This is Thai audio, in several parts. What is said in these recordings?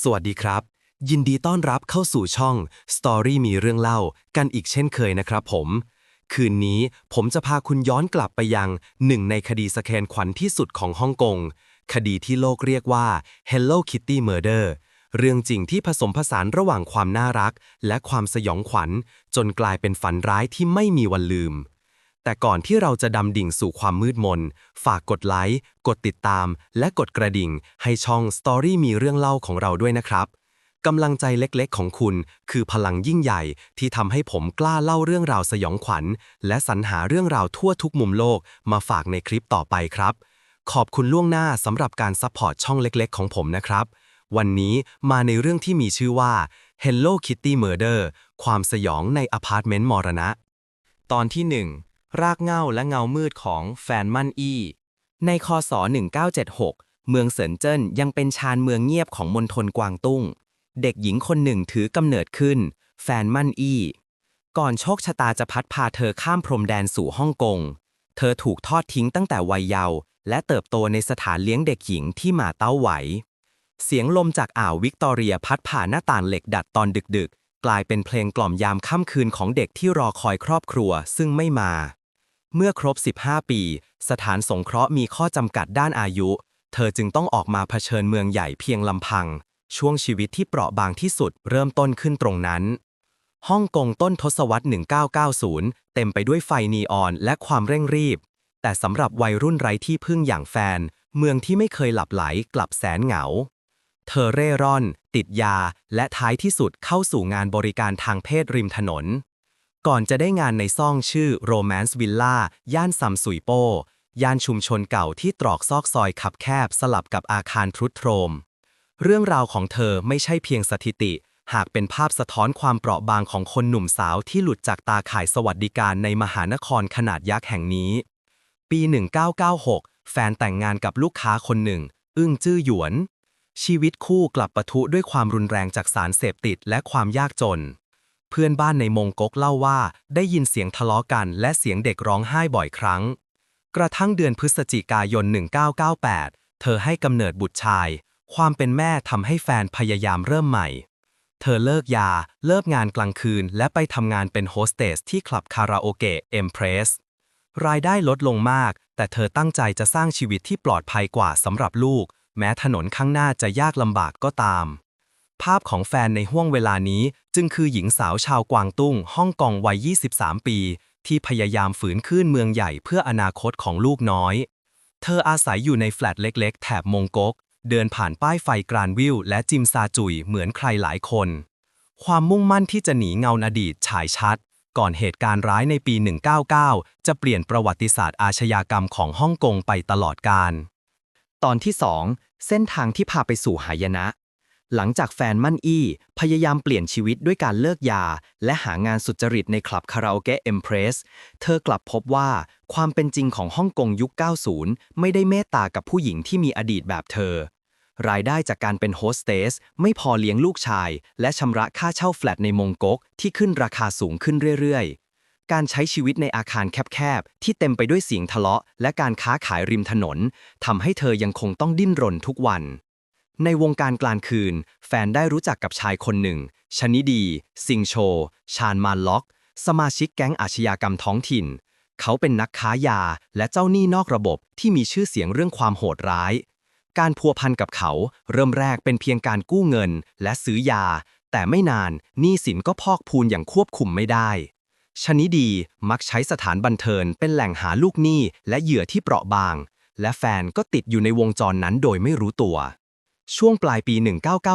สวัสดีครับ ยินดีต้อนรับเข้าสู่ช่อง Story มีเรื่องเล่า กันอีกเช่นเคยนะครับผม คืนนี้ผมจะพาคุณย้อนกลับไปยังหนึ่งในคดีสแกนขวัญที่สุดของฮ่องกง คดีที่โลกเรียกว่า Hello Kitty Murder เรื่องจริงที่ผสมผสานระหว่างความน่ารัก และความสยองขวัญ จนกลายเป็นฝันร้ายที่ไม่มีวันลืม แต่ก่อนที่เราจะดำดิ่งสู่ความมืดมน ฝากกดไลค์ กดติดตาม และกดกระดิ่ง ให้ช่อง Story มีเรื่องเล่าของเราด้วยนะครับ กำลังใจเล็กๆ ของคุณ คือพลังยิ่งใหญ่ที่ทำให้ผมกล้าเล่าเรื่องราวสยองขวัญ และสรรหาเรื่องราวทั่วทุกมุมโลก มาฝากในคลิปต่อไปครับ ขอบคุณล่วงหน้าสำหรับการซัพพอร์ตช่องเล็กๆ ของผมนะครับ วันนี้มาในเรื่องที่มีชื่อว่า Hello Kitty Murder ความสยองในอพาร์ตเมนต์มรณะ ตอนที่ 1 รากเง้าและเงามืดของแฟนมั่นอี้ ในคศ 1976 เมืองเซินเจิ้นยังเป็นชานเมืองเงียบของมณฑลกวางตุ้ง เด็กหญิงคนหนึ่งถือกำเนิดขึ้น แฟนมั่นอี้ ก่อนโชคชะตาจะพัดพาเธอข้ามพรมแดนสู่ฮ่องกง เธอถูกทอดทิ้งตั้งแต่วัยเยาว์และเติบโตในสถานเลี้ยงเด็กหญิงที่หมาเต้าไหว เสียงลมจากอ่าววิกตอเรียพัดผ่านหน้าต่างเหล็กดัดตอนดึกๆ กลายเป็นเพลงกล่อมยามค่ำคืนของเด็กที่รอคอยครอบครัวซึ่งไม่มา เมื่อครบ 15 ปี สถานสงเคราะห์มีข้อจำกัดด้านอายุ เธอจึงต้องออกมาเผชิญเมืองใหญ่เพียงลำพัง ช่วงชีวิตที่เปราะบางที่สุดเริ่มต้นขึ้นตรงนั้น ฮ่องกงต้นทศวรรษ 1990 เต็มไปด้วยไฟนีออนและความเร่งรีบ แต่สำหรับวัยรุ่นไร้ที่พึ่งอย่างแฟน เมืองที่ไม่เคยหลับไหลกลับแสนเหงา เธอเร่ร่อน ติดยา และท้ายที่สุดเข้าสู่งานบริการทางเพศริมถนน ก่อนจะได้งานในซ่องชื่อ Romance Villa ย่านซัมซุยโปย่านชุมชนเก่าที่ตรอกซอกซอยขับแคบสลับกับอาคารทรุดโทรม เรื่องราวของเธอไม่ใช่เพียงสถิติ หากเป็นภาพสะท้อนความเปราะบางของคนหนุ่มสาวที่หลุดจากตาข่ายสวัสดิการในมหานครขนาดยักษ์แห่งนี้ ปี 1996 แฟนแต่งงานกับลูกค้าคนหนึ่ง อึ้งจื้อหยวน ชีวิตคู่กลับปะทุด้วยความรุนแรงจากสารเสพติดและความยากจน เพื่อนบ้านในมงก๊กเล่าว่า ได้ยินเสียงทะเลาะกัน และเสียงเด็กร้องไห้บ่อยครั้ง กระทั่งเดือนพฤศจิกายน 1998 เธอให้กำเนิดบุตรชาย ความเป็นแม่ทำให้แฟนพยายามเริ่มใหม่ เธอเลิกยา เลิกงานกลางคืน และไปทำงานเป็นโฮสเตสที่คลับคาราโอเกะเอ็มเพรสรายได้ลดลงมาก แต่เธอตั้งใจจะสร้างชีวิตที่ปลอดภัยกว่าสำหรับลูก แม้ถนนข้างหน้าจะยากลำบากก็ตาม ภาพของแฟนในห้วงเวลานี้จึงคือหญิงสาวชาวกวางตุ้งฮ่องกงวัย 23 ปี ที่พยายามฝืนขึ้นเมืองใหญ่เพื่ออนาคตของลูกน้อย เธออาศัยอยู่ในแฟลตเล็ก ๆ แถบมงก๊กเดินผ่านป้ายไฟกรานวิลและจิมซาจุยเหมือนใครหลายคน ความมุ่งมั่นที่จะหนีเงาอดีตฉายชัด ก่อนเหตุการณ์ร้ายในปี 199 จะเปลี่ยนประวัติศาสตร์อาชญากรรมของฮ่องกงไปตลอดกาลตอนที่ 2 เส้นทางที่พาไปสู่หายนะ หลังจากแฟนมั่นอี้ พยายามเปลี่ยนชีวิตด้วยการเลิกยา และหางานสุจริตในคลับคาราโอเกะเอ็มเพรส เธอกลับพบว่าความเป็นจริงของฮ่องกงยุค 90 ไม่ได้เมตตากับผู้หญิงที่มีอดีตแบบเธอ รายได้จากการเป็นโฮสเตสไม่พอเลี้ยงลูกชาย และชำระค่าเช่าแฟลตในมงก๊กที่ขึ้นราคาสูงขึ้นเรื่อยๆ การใช้ชีวิตในอาคารแคบๆ ที่เต็มไปด้วยเสียงทะเลาะ และการค้าขายริมถนนทำให้เธอยังคงต้องดิ้นรนทุกวัน ในวงการกลางคืน แฟนได้รู้จักกับชายคนหนึ่ง ชนิดี ซิงโช ชานมานล็อก สมาชิกแก๊งอาชญากรรมท้องถิ่น เขาเป็นนักค้ายาและเจ้าหนี้นอกระบบที่มีชื่อเสียงเรื่องความโหดร้าย การพัวพันกับเขาเริ่มแรกเป็นเพียงการกู้เงินและซื้อยา แต่ไม่นานหนี้สินก็พอกพูนอย่างควบคุมไม่ได้ชนิดีมักใช้สถานบันเทิงเป็นแหล่งหาลูกหนี้และเหยื่อที่เปราะบาง และแฟนก็ติดอยู่ในวงจรนั้นโดยไม่รู้ตัว ช่วงปลายปี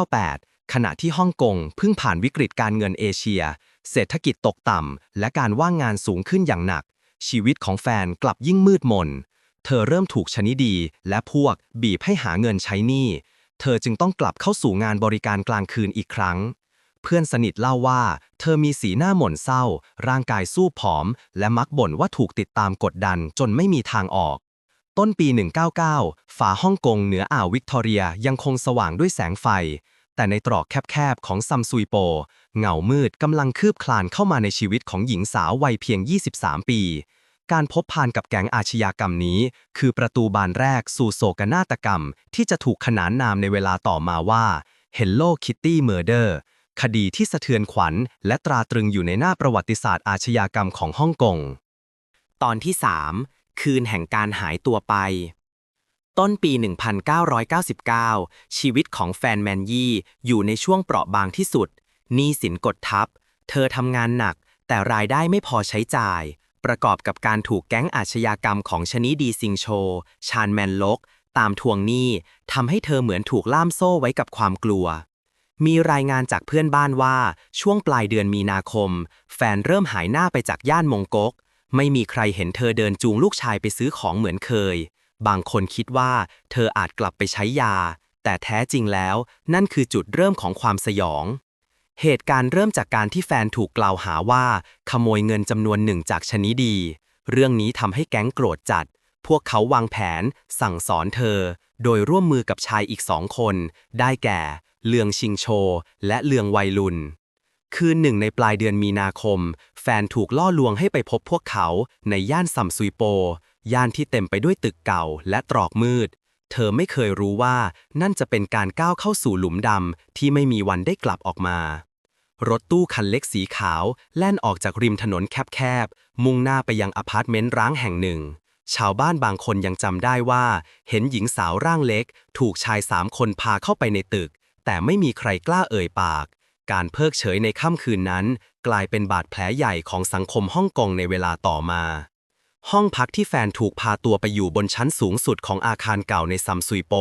1998 ขณะที่ฮ่องกงเพิ่งผ่านวิกฤตการเงินเอเชีย เศรษฐกิจตกต่ำ และการว่างงานสูงขึ้นอย่างหนัก ชีวิตของแฟนกลับยิ่งมืดมน เธอเริ่มถูกชนิดีและพวกบีบให้หาเงินใช้หนี้ เธอจึงต้องกลับเข้าสู่งานบริการกลางคืนอีกครั้ง เพื่อนสนิทเล่าว่า เธอมีสีหน้าหม่นเศร้า ร่างกายสู้ผอม และมักบ่นว่าถูกติดตามกดดันจนไม่มีทางออก ต้นปี 199 ฝาฮ่องกงเหนืออ่าววิกตอเรียยังคงสว่างด้วยแสงไฟ แต่ในตรอกแคบๆของซัมซุยโป เงามืดกำลังคืบคลานเข้ามาในชีวิตของหญิงสาววัยเพียง 23 ปี การพบพานกับแก๊งอาชญากรรมนี้ คือประตูบานแรกสู่โศกนาฏกรรม ที่จะถูกขนานนามในเวลาต่อมาว่า Hello Kitty Murder คดีที่สะเทือนขวัญ และตราตรึงอยู่ในหน้าประวัติศาสตร์อาชญากรรมของฮ่องกง ตอนที่ 3 คืนแห่งการหายตัวไป ต้นปี 1999 ชีวิตของแฟนแมนยี่อยู่ในช่วงเปราะบางที่สุดหนี้สินกดทับ เธอทำงานหนัก แต่รายได้ไม่พอใช้จ่าย ประกอบกับการถูกแก๊งอาชญากรรมของชนิดีซิงโช ชานแมนลก ตามทวงหนี้ทำให้เธอเหมือนถูกล่ามโซ่ไว้กับความกลัวมีรายงานจากเพื่อนบ้านว่าช่วงปลายเดือนมีนาคม แฟนเริ่มหายหน้าไปจากย่านมงกก ไม่มีใครเห็นเธอเดินจูงลูกชายไปซื้อของเหมือนเคย บางคนคิดว่าเธออาจกลับไปใช้ยา แต่แท้จริงแล้ว นั่นคือจุดเริ่มของความสยอง เหตุการณ์เริ่มจากการที่แฟนถูกกล่าวหาว่า ขโมยเงินจำนวนหนึ่งจากชนิดี เรื่องนี้ทำให้แก๊งโกรธจัด พวกเขาวางแผน สั่งสอนเธอ โดยร่วมมือกับชายอีกสองคน ได้แก่ เลืองชิงโช และเลืองไวลุนคืนหนึ่งในปลายเดือนมีนาคม แฟนถูกล่อลวงให้ไปพบพวกเขาในย่านซัมซุยโป ย่านที่เต็มไปด้วยตึกเก่าและตรอกมืด เธอไม่เคยรู้ว่านั่นจะเป็นการก้าวเข้าสู่หลุมดำที่ไม่มีวันได้กลับออกมา รถตู้คันเล็กสีขาวแล่นออกจากริมถนนแคบๆ มุ่งหน้าไปยังอพาร์ตเมนต์ร้างแห่งหนึ่ง ชาวบ้านบางคนยังจำได้ว่า เห็นหญิงสาวร่างเล็ก ถูกชายสามคนพาเข้าไปในตึก แต่ไม่มีใครกล้าเอ่ยปาก การเพิกเฉยในค่ำคืนนั้น กลายเป็นบาดแผลใหญ่ของสังคมฮ่องกงในเวลาต่อมา ห้องพักที่แฟนถูกพาตัวไปอยู่บนชั้นสูงสุดของอาคารเก่าในซัมซุยโป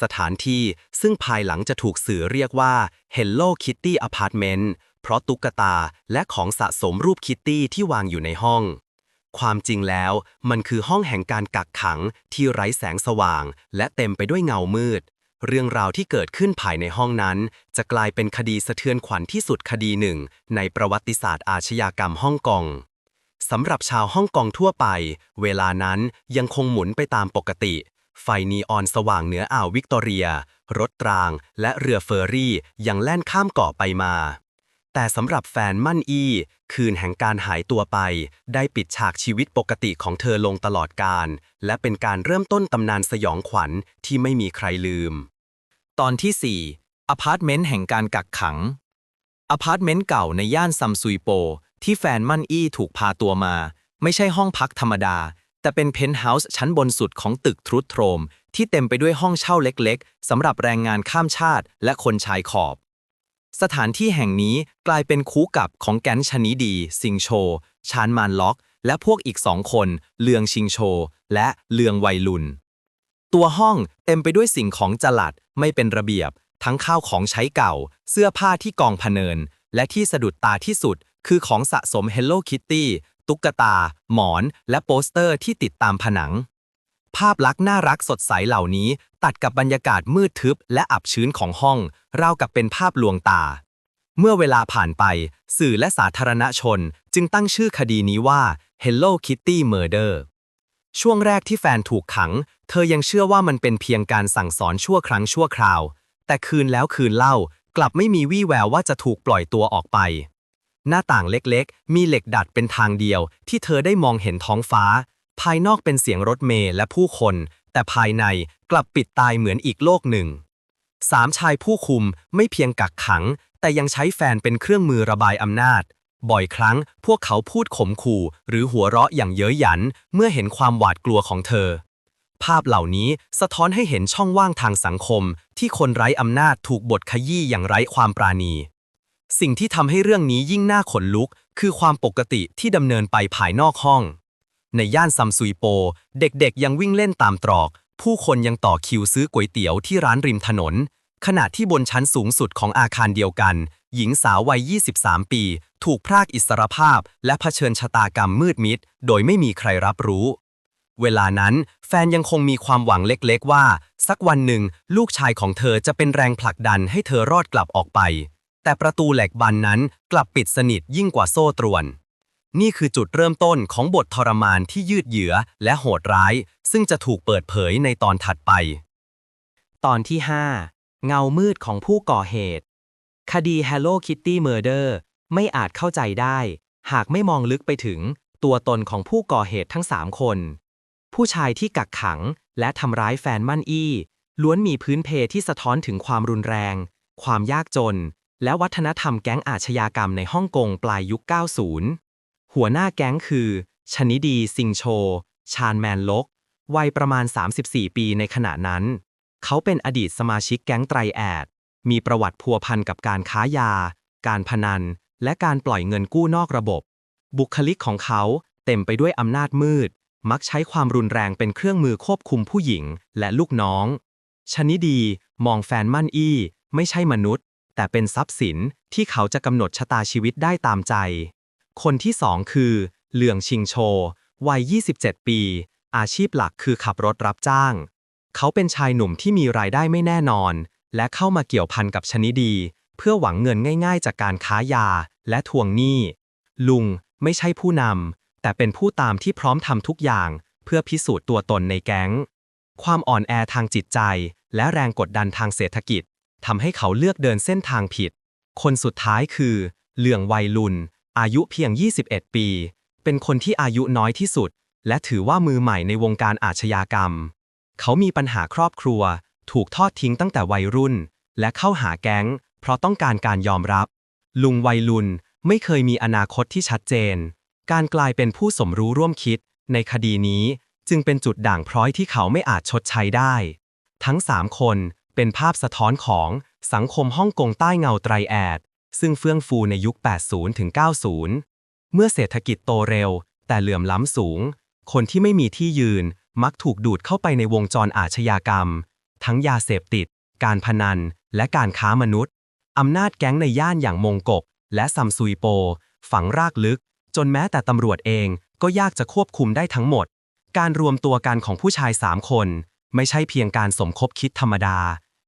สถานที่ซึ่งภายหลังจะถูกสื่อเรียกว่า Hello Kitty Apartment เพราะตุ๊กตาและของสะสมรูปคิตตี้ที่วางอยู่ในห้อง ความจริงแล้วมันคือห้องแห่งการกักขังที่ไร้แสงสว่าง และเต็มไปด้วยเงามืด เรื่องราวที่เกิดขึ้นภายในห้องนั้น จะกลายเป็นคดีสะเทือนขวัญที่สุดคดีหนึ่ง ในประวัติศาสตร์อาชญากรรมฮ่องกงสำหรับชาวฮ่องกงทั่วไป เวลานั้นยังคงหมุนไปตามปกติ ไฟนีออนสว่างเหนืออ่าววิกตอเรีย รถราง และเรือเฟอร์รี่ยังแล่นข้ามเกาะไปมา แต่สำหรับแฟนมั่นอีคืนแห่งการหายตัวไป ได้ปิดฉากชีวิตปกติของเธอลงตลอดการ และเป็นการเริ่มต้นตำนานสยองขวัญที่ไม่มีใครลืม ตอนที่ 4 อพาร์ตเมนต์แห่งการกักขัง อพาร์ตเมนต์เก่าในย่านซัมซุยโป ที่แฟนมั่นอี้ถูกพาตัวมา ไม่ใช่ห้องพักธรรมดา แต่เป็นเพนท์เฮาส์ชั้นบนสุดของตึกทรุตโทรม ที่เต็มไปด้วยห้องเช่าเล็กๆสำหรับแรงงานข้ามชาติและคนชายขอบ สถานที่แห่งนี้กลายเป็นคูกับของแก๊งชนิดี ซิงโช ชานมานล็อก และพวกอีกสองคน เลืองชิงโช และเลืองไวลุน ตัวห้องเต็มไปด้วยสิ่งของจลัดไม่เป็นระเบียบ ทั้งข้าวของใช้เก่า เสื้อผ้าที่กองพเนิน และที่สะดุดตาที่สุด คือของสะสม Hello Kitty ตุ๊กตา หมอน และโปสเตอร์ที่ติดตามผนัง ภาพลักษณ์น่ารักสดใสเหล่านี้ ตัดกับบรรยากาศมืดทึบและอับชื้นของห้องราวกับเป็นภาพลวงตา เมื่อเวลาผ่านไป สื่อและสาธารณชนจึงตั้งชื่อคดีนี้ว่า Hello Kitty Murder ช่วงแรกที่แฟนถูกขัง เธอยังเชื่อว่ามันเป็นเพียงการสั่งสอนชั่วครั้งชั่วคราว แต่คืนแล้วคืนเล่ากลับไม่มีวี่แววว่าจะถูกปล่อยตัวออกไป หน้าต่างเล็กๆ มีเหล็กดัดเป็นทางเดียวที่เธอได้มองเห็นท้องฟ้า ภายนอกเป็นเสียงรถเมล์และผู้คน แต่ภายในกลับปิดตายเหมือนอีกโลกหนึ่งสามชายผู้คุมไม่เพียงกักขัง แต่ยังใช้แฟนเป็นเครื่องมือระบายอำนาจ บ่อยครั้งพวกเขาพูดข่มขู่ หรือหัวเราะอย่างเย้ยหยัน เมื่อเห็นความหวาดกลัวของเธอ ภาพเหล่านี้สะท้อนให้เห็นช่องว่างทางสังคม ที่คนไร้อำนาจถูกบทขยี้อย่างไร้ความปราณี สิ่งที่ทำให้เรื่องนี้ยิ่งน่าขนลุก คือความปกติที่ดำเนินไปภายนอกห้อง ในย่านซัมซุยโป เด็กๆ ยังวิ่งเล่นตามตรอก ผู้คนยังต่อคิวซื้อก๋วยเตี๋ยวที่ร้านริมถนน ขณะที่บนชั้นสูงสุดของอาคารเดียวกัน หญิงสาววัย 23 ปี ถูกพรากอิสรภาพ และเผชิญชะตากรรมมืดมิด โดยไม่มีใครรับรู้ เวลานั้น แฟนยังคงมีความหวังเล็กๆว่า สักวันหนึ่ง ลูกชายของเธอจะเป็นแรงผลักดันให้เธอรอดกลับออกไป แต่ประตูเหล็กบานนั้นกลับปิดสนิทยิ่งกว่าโซ่ตรวน นี่คือจุดเริ่มต้นของบททรมานที่ยืดเยื้อและโหดร้าย ซึ่งจะถูกเปิดเผยในตอนถัดไป ตอนที่ 5 เงามืดของผู้ก่อเหตุ คดี Hello Kitty Murder ไม่อาจเข้าใจได้ หากไม่มองลึกไปถึงตัวตนของผู้ก่อเหตุทั้ง 3 คน ผู้ชายที่กักขังและทำร้ายแฟนมั่นอี้ ล้วนมีพื้นเพที่สะท้อนถึงความรุนแรง ความยากจน และวัฒนธรรมแก๊งอาชญากรรมในฮ่องกงปลายยุค 90 หัวหน้าแก๊งคือ ชนิดีซิงโช ชาญแมนลก วัยประมาณ 34 ปีในขณะนั้น เขาเป็นอดีตสมาชิกแก๊งไตรแอด มีประวัติพัวพันกับการค้ายา การพนัน และการปล่อยเงินกู้นอกระบบ บุคลิกของเขาเต็มไปด้วยอำนาจมืด มักใช้ความรุนแรงเป็นเครื่องมือควบคุมผู้หญิงและลูกน้อง ชนิดีมองแฟนมั่นอี้ ไม่ใช่มนุษย์ แต่เป็นทรัพย์สินที่เขาจะกำหนดชะตาชีวิตได้ตามใจ คนที่สองคือ เหลืองชิงโช วัย 27 ปี อาชีพหลักคือขับรถรับจ้าง เขาเป็นชายหนุ่มที่มีรายได้ไม่แน่นอน และเข้ามาเกี่ยวพันกับชนิดี เพื่อหวังเงินง่ายๆ จากการค้ายาและทวงหนี้ ลุงไม่ใช่ผู้นำแต่เป็นผู้ตามที่พร้อมทำทุกอย่างเพื่อพิสูจน์ตัวตนในแก๊ง ความอ่อนแอทางจิตใจ และแรงกดดันทางเศรษฐกิจทำให้เขาเลือกเดินเส้นทางผิด คนสุดท้ายคือ เหลืองวัยลุน อายุเพียง 21 ปี เป็นคนที่อายุน้อยที่สุด และถือว่ามือใหม่ในวงการอาชญากรรม เขามีปัญหาครอบครัว ถูกทอดทิ้งตั้งแต่วัยรุ่น และเข้าหาแก๊ง เพราะต้องการการยอมรับ ลุงวัยลุนไม่เคยมีอนาคตที่ชัดเจน การกลายเป็นผู้สมรู้ร่วมคิด ในคดีนี้จึงเป็นจุดด่างพร้อยที่เขาไม่อาจชดใช้ได้ ทั้งสามคนเป็นภาพสะท้อนของสังคมฮ่องกงใต้เงาไตรแอด ซึ่งเฟื่องฟูในยุค 80 ถึง 90 เมื่อเศรษฐกิจโตเร็ว แต่เหลื่อมล้ำสูง คนที่ไม่มีที่ยืนมักถูกดูดเข้าไปในวงจรอาชญากรรม ทั้งยาเสพติด การพนัน และการค้ามนุษย์ อำนาจแก๊งในย่านอย่างมงกกและซัมซุยโป ฝังรากลึก จนแม้แต่ตำรวจเองก็ยากจะควบคุมได้ทั้งหมด การรวมตัวกันของผู้ชายสามคน ไม่ใช่เพียงการสมคบคิดธรรมดา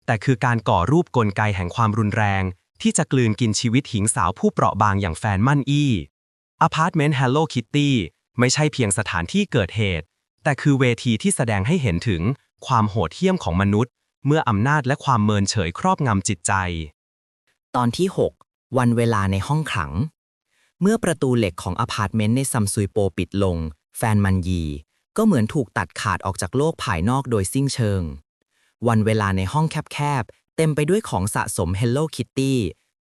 แต่คือการก่อรูปกลไกแห่งความรุนแรง ที่จะกลืนกินชีวิตหญิงสาวผู้เปราะบางอย่างแฟนมั่นอี้อพาร์ตเมนต์ Hello Kitty ไม่ใช่เพียงสถานที่เกิดเหตุ แต่คือเวทีที่แสดงให้เห็นถึงความโหดเหี้ยมของมนุษย์ เมื่ออำนาจและความเมินเฉยครอบงำจิตใจ ตอนที่ 6 วันเวลาในห้องขัง เมื่อประตูเหล็กของอพาร์ตเมนต์ในซัมซุยโปปิดลง แฟนมันยี ก็เหมือนถูกตัดขาดออกจากโลกภายนอกโดยสิ้นเชิง วันเวลาในห้องแคบ เต็มไปด้วยของสะสม Hello Kitty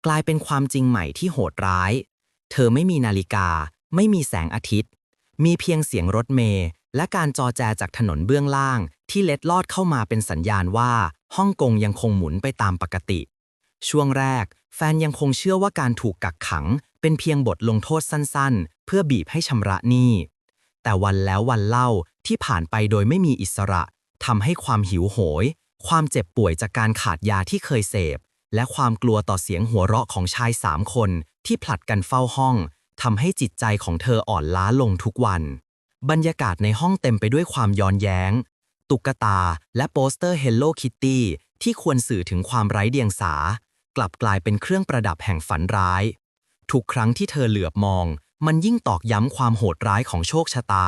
กลายเป็นความจริงใหม่ที่โหดร้าย เธอไม่มีนาฬิกา ไม่มีแสงอาทิตย์ มีเพียงเสียงรถเมล์และการจอแจจากถนนเบื้องล่าง ที่เล็ดลอดเข้ามาเป็นสัญญาณว่าฮ่องกงยังคงหมุนไปตามปกติ ช่วงแรก แฟนยังคงเชื่อว่าการถูกกักขัง เป็นเพียงบทลงโทษสั้นๆ เพื่อบีบให้ชำระหนี้ แต่วันแล้ววันเล่าที่ผ่านไปโดยไม่มีอิสระทำให้ความหิวโหย ความเจ็บป่วยจากการขาดยาที่เคยเสพ และความกลัวต่อเสียงหัวเราะของชายสามคนที่ผลัดกันเฝ้าห้องทำให้จิตใจของเธออ่อนล้าลงทุกวัน บรรยากาศในห้องเต็มไปด้วยความย้อนแย้ง ตุ๊กตาและโปสเตอร์ Hello Kitty ที่ควรสื่อถึงความไร้เดียงสา กลับกลายเป็นเครื่องประดับแห่งฝันร้าย ทุกครั้งที่เธอเหลือบมอง มันยิ่งตอกย้ำความโหดร้ายของโชคชะตา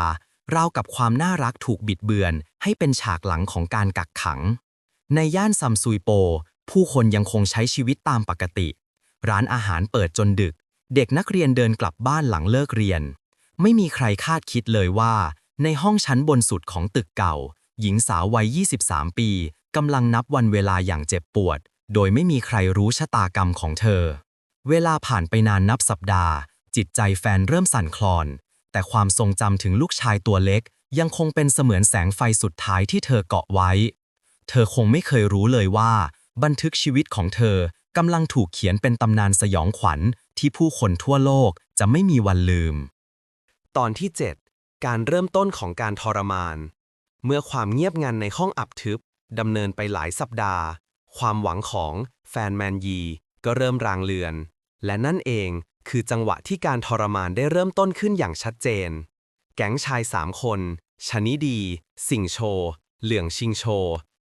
ราวกับความน่ารักถูกบิดเบือน ให้เป็นฉากหลังของการกักขัง ในย่านซัมซุยโป ผู้คนยังคงใช้ชีวิตตามปกติ ร้านอาหารเปิดจนดึก เด็กนักเรียนเดินกลับบ้านหลังเลิกเรียน ไม่มีใครคาดคิดเลยว่า ในห้องชั้นบนสุดของตึกเก่า หญิงสาววัย 23 ปีกำลังนับวันเวลาอย่างเจ็บปวด โดยไม่มีใครรู้ชะตากรรมของเธอ เวลาผ่านไปนานนับสัปดาห์ จิตใจแฟนเริ่มสั่นคลอน แต่ความทรงจำถึงลูกชายตัวเล็ก ยังคงเป็นเสมือนแสงไฟสุดท้ายที่เธอเกาะไว้ เธอคงไม่เคยรู้เลยว่า บันทึกชีวิตของเธอกำลังถูกเขียนเป็นตำนานสยองขวัญที่ผู้คนทั่วโลกจะไม่มีวันลืม ตอนที่ 7 การเริ่มต้นของการทรมาน เมื่อความเงียบงันในห้องอับทึบดำเนินไปหลายสัปดาห์ ความหวังของแฟนแมนยี ก็เริ่มรางเลือน และนั่นเองคือจังหวะที่การทรมานได้เริ่มต้นขึ้นอย่างชัดเจน แก๊งชายสามคนชนิดี สิงโช เหลืองชิงโช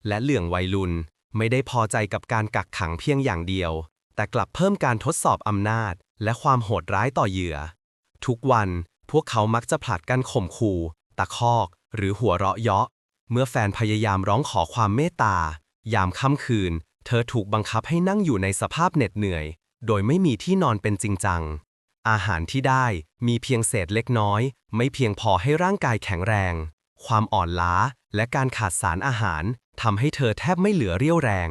และเหลืองไวลุนไม่ได้พอใจกับการกักขังเพียงอย่างเดียว แต่กลับเพิ่มการทดสอบอำนาจ และความโหดร้ายต่อเหยื่อ ทุกวันพวกเขามักจะผลัดกันข่มขู่ตะคอก หรือหัวเราะเยาะ เมื่อแฟนพยายามร้องขอความเมตตา ยามค่ำคืน เธอถูกบังคับให้นั่งอยู่ในสภาพเหน็ดเหนื่อย โดยไม่มีที่นอนเป็นจริงจัง อาหารที่ได้มีเพียงเศษเล็กน้อย ไม่เพียงพอให้ร่างกายแข็งแรง ความอ่อนล้าและการขาดสารอาหาร ทำให้เธอแทบไม่เหลือเรี่ยวแรง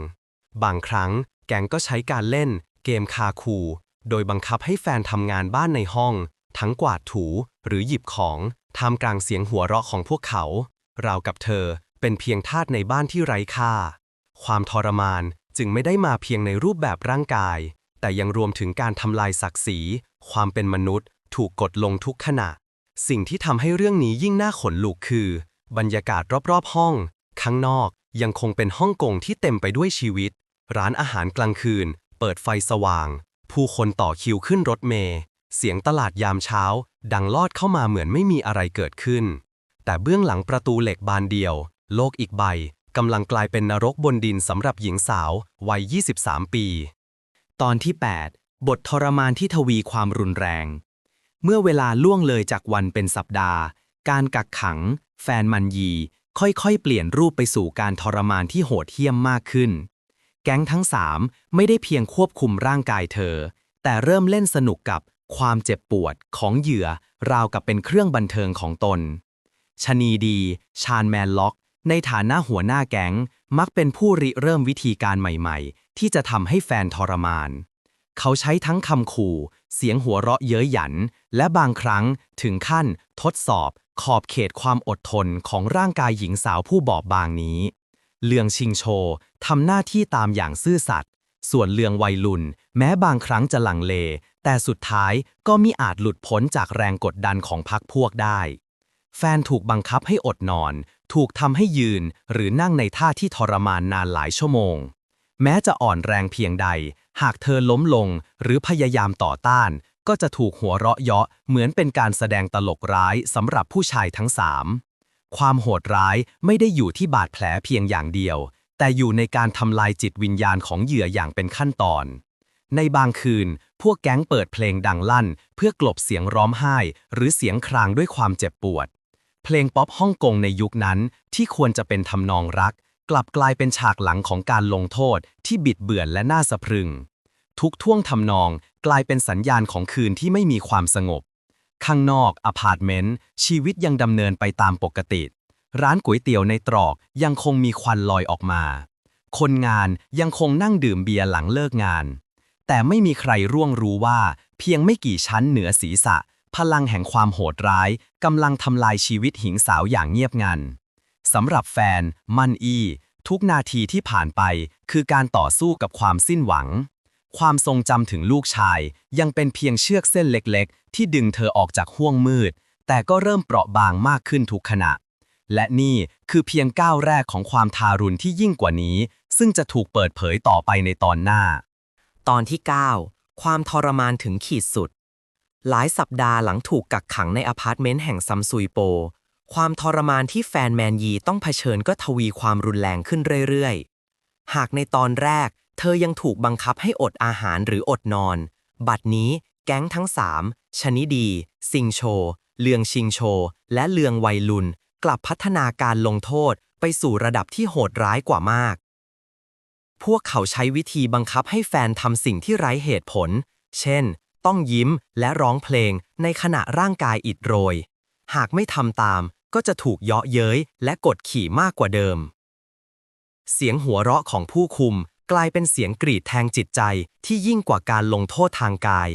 บางครั้งแก๊งก็ใช้การเล่น เกมคาคู โดยบังคับให้แฟนทำงานบ้านในห้อง ทั้งกวาดถูหรือหยิบของท่ากลางเสียงหัวเราะของพวกเขา ราวกับเธอเป็นเพียงทาสในบ้านที่ไร้ค่า ความทรมานจึงไม่ได้มาเพียงในรูปแบบร่างกาย แต่ยังรวมถึงการทำลายศักดิ์ศรี ความเป็นมนุษย์ ถูกกดลงทุกขณะ สิ่งที่ทำให้เรื่องนี้ยิ่งน่าขนลุกคือ บรรยากาศรอบๆห้อง ข้างนอก ยังคงเป็นฮ่องกงที่เต็มไปด้วยชีวิต ร้านอาหารกลางคืน เปิดไฟสว่าง ผู้คนต่อคิวขึ้นรถเมล์เสียงตลาดยามเช้า ดังลอดเข้ามาเหมือนไม่มีอะไรเกิดขึ้น แต่เบื้องหลังประตูเหล็กบานเดียว โลกอีกใบกำลังกลายเป็นนรกบนดินสำหรับหญิงสาววัย 23 ปี ตอนที่ 8 บททรมานที่ทวีความรุนแรง เมื่อเวลาล่วงเลยจากวันเป็นสัปดาห์ การกักขัง แฟนมันยี ค่อยๆ เปลี่ยนรูปไปสู่การทรมานที่โหดเหี้ยมมากขึ้น แก๊งทั้งสามไม่ได้เพียงควบคุมร่างกายเธอ แต่เริ่มเล่นสนุกกับความเจ็บปวดของเหยื่อราวกับเป็นเครื่องบันเทิงของตน ชนีดี ชาญแมนล็อก ในฐานะหัวหน้าแก๊ง มักเป็นผู้ริเริ่มวิธีการใหม่ๆ ที่จะทำให้แฟนทรมาน เขาใช้ทั้งคำขู่ เสียงหัวเราะเย้ยหยัน และบางครั้งถึงขั้นทดสอบ ขอบเขตความอดทนของร่างกายหญิงสาวผู้บอบบางนี้ เลืองชิงโชทำหน้าที่ตามอย่างซื่อสัตย์ ส่วนเลืองวัยลุน แม้บางครั้งจะหลังเล แต่สุดท้ายก็มิอาจหลุดพ้นจากแรงกดดันของพักพวกได้ แฟนถูกบังคับให้อดนอน ถูกทำให้ยืนหรือนั่งในท่าที่ทรมานนานหลายชั่วโมง แม้จะอ่อนแรงเพียงใด หากเธอล้มลงหรือพยายามต่อต้าน ก็จะถูกหัวเราะเยาะเหมือนเป็นการแสดงตลกร้ายสำหรับผู้ชายทั้งสามความโหดร้ายไม่ได้อยู่ที่บาดแผลเพียงอย่างเดียว แต่อยู่ในการทำลายจิตวิญญาณของเหยื่ออย่างเป็นขั้นตอน ในบางคืน พวกแก๊งเปิดเพลงดังลั่น เพื่อกลบเสียงร้องไห้ หรือเสียงครางด้วยความเจ็บปวด เพลงป๊อปฮ่องกงในยุคนั้นที่ควรจะเป็นทำนองรัก กลับกลายเป็นฉากหลังของการลงโทษที่บิดเบือนและน่าสะพรึง ทุกท่วงทำนองกลายเป็นสัญญาณของคืนที่ไม่มีความสงบ ข้างนอกอพาร์ตเมนต์ชีวิตยังดำเนินไปตามปกติ ร้านก๋วยเตี๋ยวในตรอกยังคงมีควันลอยออกมา คนงานยังคงนั่งดื่มเบียร์หลังเลิกงาน แต่ไม่มีใครร่วงรู้ว่า เพียงไม่กี่ชั้นเหนือศีรษะ พลังแห่งความโหดร้ายกำลังทำลายชีวิตหญิงสาวอย่างเงียบงัน สำหรับแฟน มันอี ทุกนาทีที่ผ่านไปคือการต่อสู้กับความสิ้นหวัง ความทรงจำถึงลูกชาย ยังเป็นเพียงเชือกเส้นเล็กๆ ที่ดึงเธอออกจากห้วงมืด แต่ก็เริ่มเปราะบางมากขึ้นทุกขณะ และนี่คือเพียงก้าวแรกของความทารุณที่ยิ่งกว่านี้ ซึ่งจะถูกเปิดเผยต่อไปในตอนหน้า ตอนที่ 9 ความทรมานถึงขีดสุด หลายสัปดาห์หลังถูกกักขังในอพาร์ตเมนต์แห่งซัมซุยโป ความทรมานที่แฟนแมนยีต้องเผชิญก็ทวีความรุนแรงขึ้นเรื่อยๆ หากในตอนแรก เธอยังถูกบังคับให้อดอาหารหรืออดนอน บัดนี้แก๊งทั้งสามชนิดี ซิงโช เลืองชิงโช และเลืองไวลุน กลับพัฒนาการลงโทษไปสู่ระดับที่โหดร้ายกว่ามาก พวกเขาใช้วิธีบังคับให้แฟนทำสิ่งที่ไร้เหตุผล เช่น ต้องยิ้มและร้องเพลงในขณะร่างกายอิดโรย หากไม่ทำตาม ก็จะถูกเยาะเย้ยและกดขี่มากกว่าเดิม เสียงหัวเราะของผู้คุมกลายเป็นเสียงกรีดแทงจิตใจที่ยิ่งกว่าการลงโทษทางกาย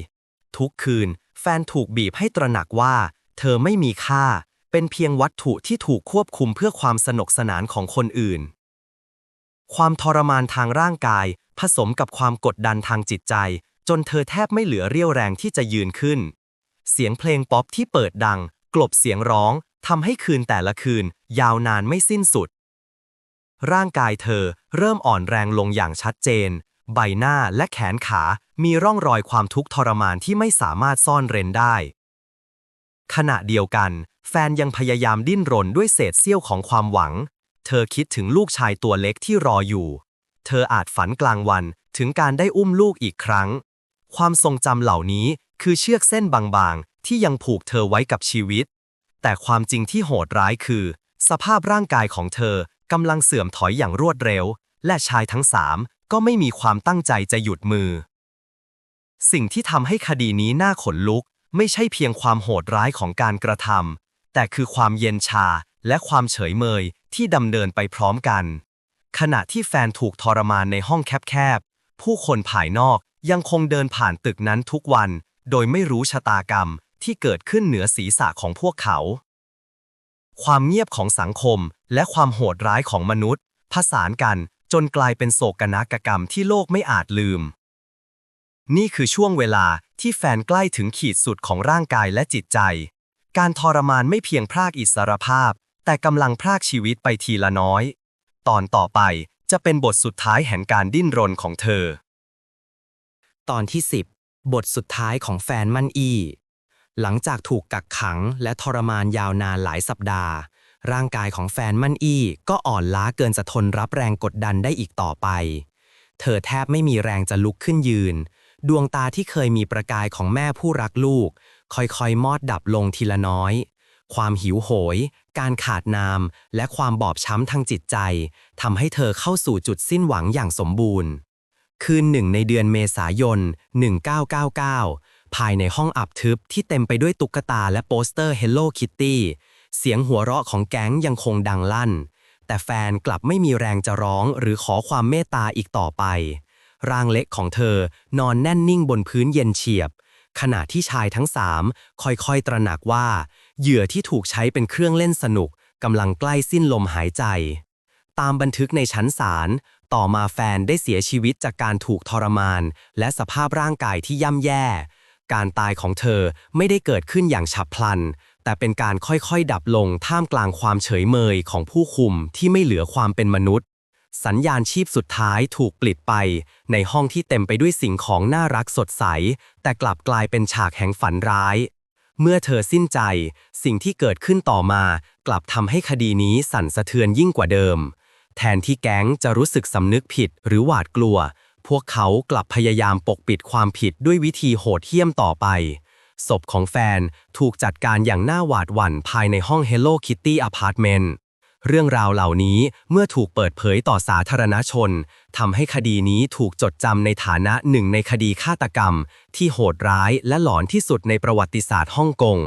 ทุกคืน แฟนถูกบีบให้ตระหนักว่า เธอไม่มีค่า เป็นเพียงวัตถุที่ถูกควบคุมเพื่อความสนุกสนานของคนอื่น ความทรมานทางร่างกาย ผสมกับความกดดันทางจิตใจ จนเธอแทบไม่เหลือเรี่ยวแรงที่จะยืนขึ้น เสียงเพลงป๊อปที่เปิดดัง กลบเสียงร้อง ทำให้คืนแต่ละคืนยาวนานไม่สิ้นสุด ร่างกายเธอเริ่มอ่อนแรงลงอย่างชัดเจน ใบหน้าและแขนขามีร่องรอยความทุกข์ทรมานที่ไม่สามารถซ่อนเร้นได้ ขณะเดียวกัน แฟนยังพยายามดิ้นรนด้วยเศษเสี้ยวของความหวัง เธอคิดถึงลูกชายตัวเล็กที่รออยู่ เธออาจฝันกลางวันถึงการได้อุ้มลูกอีกครั้ง ความทรงจำเหล่านี้คือเชือกเส้นบางๆ ที่ยังผูกเธอไว้กับชีวิต แต่ความจริงที่โหดร้ายคือ สภาพร่างกายของเธอกำลังเสื่อมถอยอย่างรวดเร็ว และชายทั้งสามก็ไม่มีความตั้งใจจะหยุดมือ สิ่งที่ทำให้คดีนี้น่าขนลุก ไม่ใช่เพียงความโหดร้ายของการกระทำแต่คือความเย็นชาและความเฉยเมยที่ดำเนินไปพร้อมกัน ขณะที่แฟนถูกทรมานในห้องแคบๆผู้คนภายนอกยังคงเดินผ่านตึกนั้นทุกวัน โดยไม่รู้ชะตากรรม ที่เกิดขึ้นเหนือศีรษะของพวกเขา ความเงียบของสังคมและความโหดร้ายของมนุษย์ ผสานกันจนกลายเป็นโศกนาฏกรรมที่โลกไม่อาจลืม นี่คือช่วงเวลาที่แฟนใกล้ถึงขีดสุดของร่างกายและจิตใจ การทรมานไม่เพียงพรากอิสรภาพ แต่กำลังพรากชีวิตไปทีละน้อย ตอนต่อไปจะเป็นบทสุดท้ายแห่งการดิ้นรนของเธอ ตอนที่ 10 บทสุดท้ายของแฟนมันอี หลังจากถูกกักขังและทรมานยาวนานหลายสัปดาห์ ร่างกายของแฟนมั่นอี้ก็อ่อนล้าเกินจะทนรับแรงกดดันได้อีกต่อไป เธอแทบไม่มีแรงจะลุกขึ้นยืน ดวงตาที่เคยมีประกายของแม่ผู้รักลูก ค่อยๆ มอดดับลงทีละน้อย ความหิวโหย การขาดน้ำและความบอบช้ำทางจิตใจทำให้เธอเข้าสู่จุดสิ้นหวังอย่างสมบูรณ์ คืนหนึ่งในเดือนเมษายน 1999 ภายในห้องอับทึบที่เต็มไปด้วยตุ๊กตาและโปสเตอร์ Hello Kitty เสียงหัวเราะของแก๊งยังคงดังลั่น แต่แฟนกลับไม่มีแรงจะร้องหรือขอความเมตตาอีกต่อไป ร่างเล็กของเธอนอนแน่นนิ่งบนพื้นเย็นเฉียบ ขณะที่ชายทั้งสามค่อยๆ ตระหนักว่า เหยื่อที่ถูกใช้เป็นเครื่องเล่นสนุกกำลังใกล้สิ้นลมหายใจ ตามบันทึกในชั้นศาลต่อมาแฟนได้เสียชีวิตจากการถูกทรมาน และสภาพร่างกายที่ย่ำแย่ การตายของเธอไม่ได้เกิดขึ้นอย่างฉับพลัน แต่เป็นการค่อยๆ ดับลงท่ามกลางความเฉยเมยของผู้คุมที่ไม่เหลือความเป็นมนุษย์ สัญญาณชีพสุดท้ายถูกปลิดไป ในห้องที่เต็มไปด้วยสิ่งของน่ารักสดใส แต่กลับกลายเป็นฉากแห่งฝันร้าย เมื่อเธอสิ้นใจ สิ่งที่เกิดขึ้นต่อมา กลับทำให้คดีนี้สั่นสะเทือนยิ่งกว่าเดิม แทนที่แก๊งจะรู้สึกสำนึกผิดหรือหวาดกลัว พวกเขากลับพยายามปกปิดความผิดด้วยวิธีโหดเหี้ยมต่อไป ศพของแฟนถูกจัดการอย่างน่าหวาดหวั่นภายในห้อง Hello Kitty Apartment เรื่องราวเหล่านี้เมื่อถูกเปิดเผยต่อสาธารณชนทำให้คดีนี้ถูกจดจำในฐานะหนึ่งในคดีฆาตกรรม ที่โหดร้ายและหลอนที่สุดในประวัติศาสตร์ฮ่องกง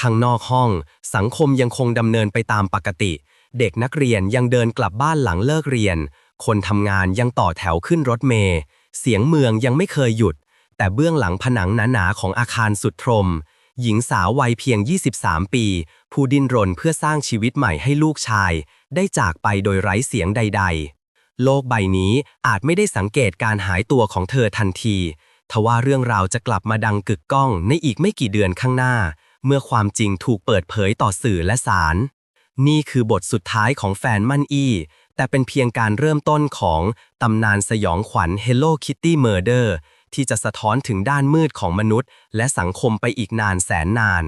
ข้างนอกห้อง สังคมยังคงดำเนินไปตามปกติ เด็กนักเรียนยังเดินกลับบ้านหลังเลิกเรียน คนทำงานยังต่อแถวขึ้นรถเมล์เสียงเมืองยังไม่เคยหยุด แต่เบื้องหลังผนังหนาๆของอาคารสุดทรม หญิงสาววัยเพียง 23 ปี ผู้ดิ้นรนเพื่อสร้างชีวิตใหม่ให้ลูกชาย ได้จากไปโดยไร้เสียงใด ๆ โลกใบนี้อาจไม่ได้สังเกตการหายตัวของเธอทันที ทว่าเรื่องราวจะกลับมาดังกึกก้องในอีกไม่กี่เดือนข้างหน้า เมื่อความจริงถูกเปิดเผยต่อสื่อและศาลนี่คือบทสุดท้ายของแฟนมั่นอี้ แต่เป็นเพียงการเริ่มต้นของตำนานสยองขวัญ Hello Kitty Murder ที่จะสะท้อนถึงด้านมืดของมนุษย์ และสังคมไปอีกนานแสนนาน